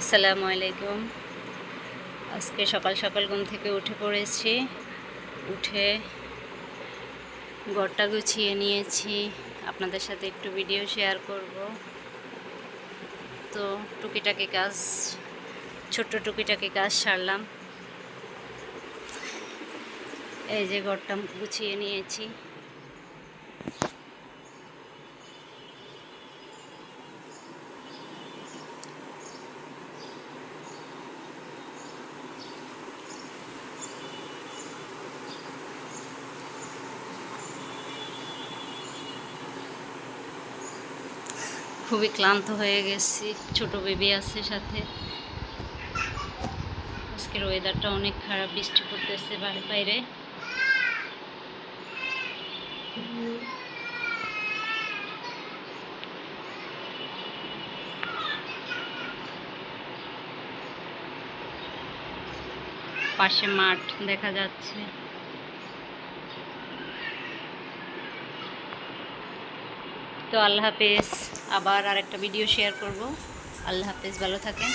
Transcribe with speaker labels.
Speaker 1: আসসালামু আলাইকুম। আজকে সকাল সকাল ঘুম থেকে উঠে পড়েছি। উঠে ঘরটা গুছিয়ে নিয়েছি। আপনাদের সাথে একটু ভিডিও শেয়ার করব। তো টুকিটাকি কাজ, ছোট্ট টুকিটাকি কাজ সারলাম। এই যে ঘরটা গুছিয়ে নিয়েছি। খুবই ক্লান্ত হয়ে গেছি। ছোট বেবি আছে সাথে। আজকের ওয়েদারটা অনেক খারাপ, বৃষ্টি পড়তেছে বাইরে। পাশে মাঠ দেখা যাচ্ছে। তো আল্লাহ হাফেজ আবার আরেকটা ভিডিও শেয়ার করব। আল্লাহ হাফেজ ভালো থাকেন।